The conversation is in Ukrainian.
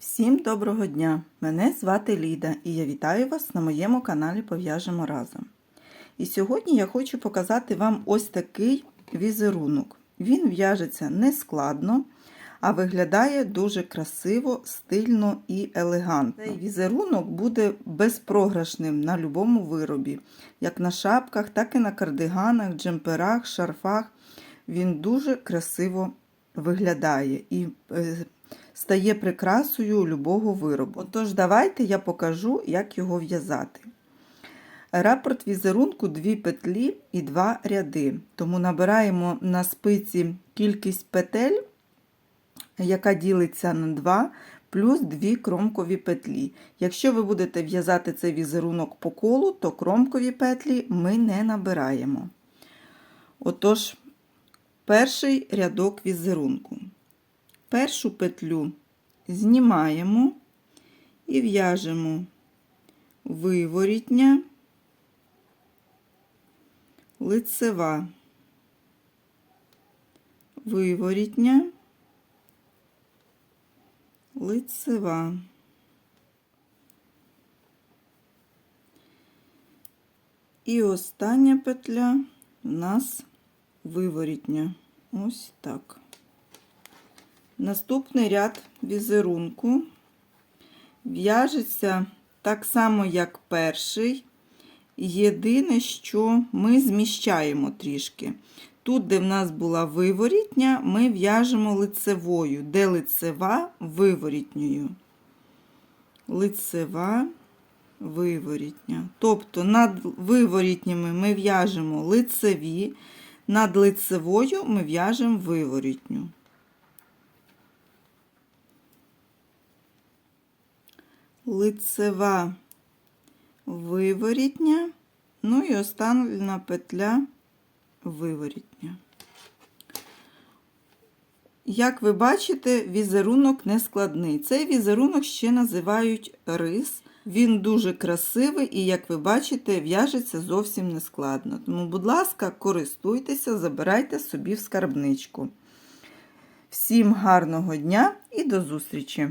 Всім доброго дня! Мене звати Ліда і я вітаю вас на моєму каналі Пов'яжемо разом. І сьогодні я хочу показати вам ось такий візерунок. Він в'яжеться не складно, а виглядає дуже красиво, стильно і елегантно. Цей візерунок буде безпрограшним на будь-якому виробі, як на шапках, так і на кардиганах, джемперах, шарфах. Він дуже красиво виглядає і е, стає прикрасою любого виробу. Отож, давайте я покажу, як його в'язати. Рапорт візерунку 2 петлі і 2 ряди. Тому набираємо на спиці кількість петель, яка ділиться на 2, плюс 2 кромкові петлі. Якщо ви будете в'язати цей візерунок по колу, то кромкові петлі ми не набираємо. Отож, перший рядок візерунку. Першу петлю знімаємо і в'яжемо виворітня, лицева, виворітня, лицева. І остання петля у нас виворітня. Ось так. Наступний ряд візерунку в'яжеться так само, як перший. Єдине, що ми зміщаємо трішки. Тут, де в нас була виворітня, ми в'яжемо лицевою, де лицева виворітньою. Лицева виворітня. Тобто над виворітнями ми в'яжемо лицеві, над лицевою ми в'яжемо виворітню. Лицева виворітня, ну і остання петля виворітня. Як ви бачите, візерунок не складний. Цей візерунок ще називають рис. Він дуже красивий і, як ви бачите, в'яжеться зовсім не складно. Тому, будь ласка, користуйтеся, забирайте собі в скарбничку. Всім гарного дня і до зустрічі!